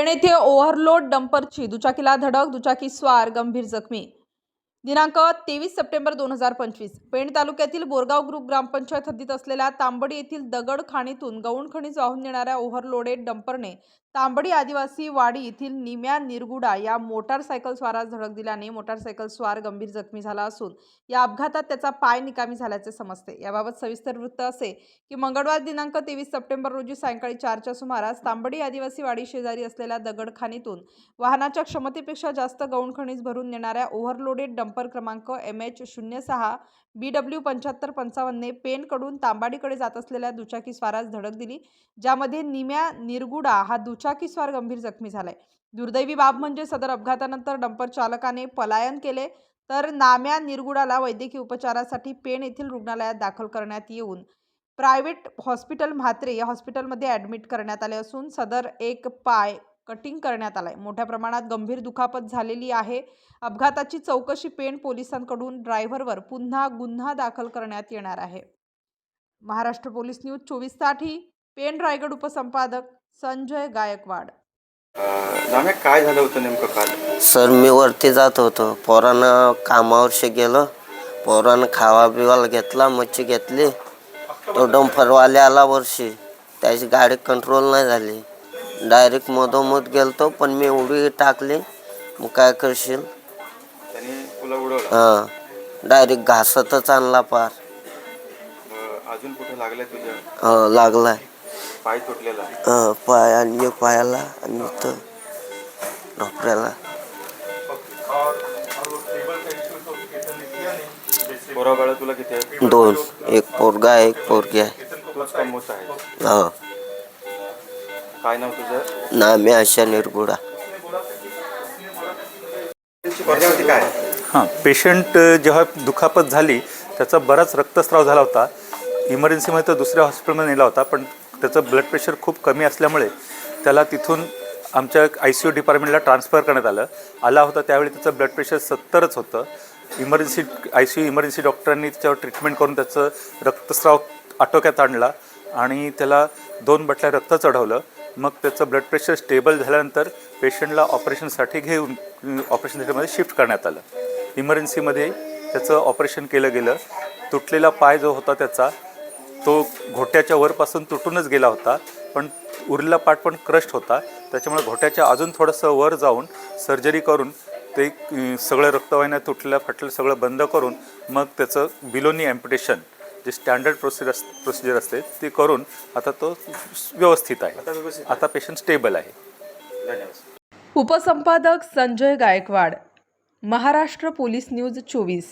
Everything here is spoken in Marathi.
पेण येथे ओव्हरलोड डंपरची दुचाकीला धडक दुचाकी स्वार गंभीर जखमी. दिनांक तेवीस सप्टेंबर दोन हजार पंचवीस. पेण तालुक्यातील बोरगाव ग्रुप ग्रामपंचायत हद्दीत असलेल्या तांबडी येथील दगड खाणीतून गौण खनिज वाहून नेणाऱ्या ओव्हरलोडेड डंपरने तांबडी आदिवासी वाडी येथील निम्या निरगुडा या मोटारसायकल स्वारास धडक दिल्याने मोटारसायकल स्वार गंभीर जखमी झाला असून या अपघातात त्याचा पाय निकामी झाल्याचे समजते. याबाबत सविस्तर वृत्त असे की मंगळवार दिनांक तेवीस सप्टेंबर रोजी सायंकाळी चारच्या सुमारास तांबडी आदिवासी वाडी शेजारी असलेल्या दगडखानीतून वाहनाच्या क्षमतेपेक्षा जास्त गौण खनिज भरून नेणाऱ्या ओव्हरलोडेड डंपर क्रमांक एम एच शून्य सहा बी डब्ल्यू पंच्याहत्तर पंचावन्नने पेनकडून तांबाडीकडे जात असलेल्या दुचाकी स्वारास धडक दिली ज्यामध्ये निम्या निरगुडा हा दुचाकी दुचाकीस्वार गंभीर जखमी झालाय? दुर्दैवी बाब म्हणजे सदर अपघातानंतर डंपर चालकाने पलायन केले तर नाम्या निरगुडाला वैद्यकीय उपचारासाठी पेण येथील रुग्णालयात दाखल करण्यात येऊन प्रायव्हेट हॉस्पिटल म्हात्रे या हॉस्पिटलमध्ये ॲडमिट करण्यात आले असून सदर एक पाय कटिंग करण्यात आलाय. मोठ्या प्रमाणात गंभीर दुखापत झालेली आहे. अपघाताची चौकशी पेण पोलिसांकडून ड्रायव्हरवर पुन्हा गुन्हा दाखल करण्यात येणार आहे. महाराष्ट्र पोलीस न्यूज चोवीससाठी पेण रायगड उपसंपादक संजय गायकवाड. काय झालं होतं नेमकं काल? सर मी वरती जात होतो. पोरानं कामावरशी गेलो. पोरानं खावा बिवाला घेतला मच्छी घेतली. तो डंफरवाले आला वर्षी त्याची गाडी कंट्रोल नाही झाली. डायरेक्ट मधोमध गेलतो पण मी उडी टाकली. मग काय करशील? त्याने तुला उडवलं? हां. डायरेक्ट घासतच आणला पार. अं, अजून कुठे लागलंय तुझ्या? लागलाय. पाय तुटलेला आहे. पाय आणि एक पायाला आणि इथं ढोपऱ्याला पोरा बाळा तुला किती आहे? दोन. एक पोरगा आहे एक पोरगी आहे. तूच कमवत आहे. हां. काय नाव तुझं? नामे अशा निरगुडा. तुझी परिस्थिती काय? आहे? हां पेशंट जेव्हा दुखापत झाली त्याचा बराच रक्तस्राव झाला होता. इमर्जन्सीमध्ये तो दुसऱ्या हॉस्पिटलमध्ये नेला होता पण त्याचं ब्लड प्रेशर खूप कमी असल्यामुळे त्याला तिथून आमच्या आय सी यू डिपार्टमेंटला ट्रान्सफर करण्यात आलं. आला होता त्यावेळी त्याचं ब्लड प्रेशर सत्तरच होतं. Emergency I C U emergency डॉक्टरांनी त्याच्यावर ट्रीटमेंट करून त्याचं रक्तस्राव आटोक्यात आणला आणि त्याला दोन बटल्या रक्त चढवलं. मग त्याचं ब्लड प्रेशर स्टेबल झाल्यानंतर पेशंटला ऑपरेशनसाठी घेऊन ऑपरेशन थिएटरमध्ये शिफ्ट करण्यात आलं. इमर्जन्सीमध्ये त्याचं ऑपरेशन केलं गेलं. तुटलेला पाय जो होता त्याचा तो घोट्याच्या वरपासून तुटूनच गेला होता पण उरलेला पार्ट पण क्रस्ट होता. त्याच्यामुळे घोट्याच्या अजून थोडंसं वर जाऊन सर्जरी करून ते सगळं रक्तवाहिन्या तुटलेल्या फाटलेलं सगळं बंद करून मग त्याचं बिलोनी ॲम्प्युटेशन जे स्टँडर्ड प्रोसिजर प्रोसिजर असते ते करून आता तो व्यवस्थित आहे. आता पेशंट स्टेबल आहे. धन्यवाद. उपसंपादक संजय गायकवाड महाराष्ट्र पोलीस न्यूज चोवीस.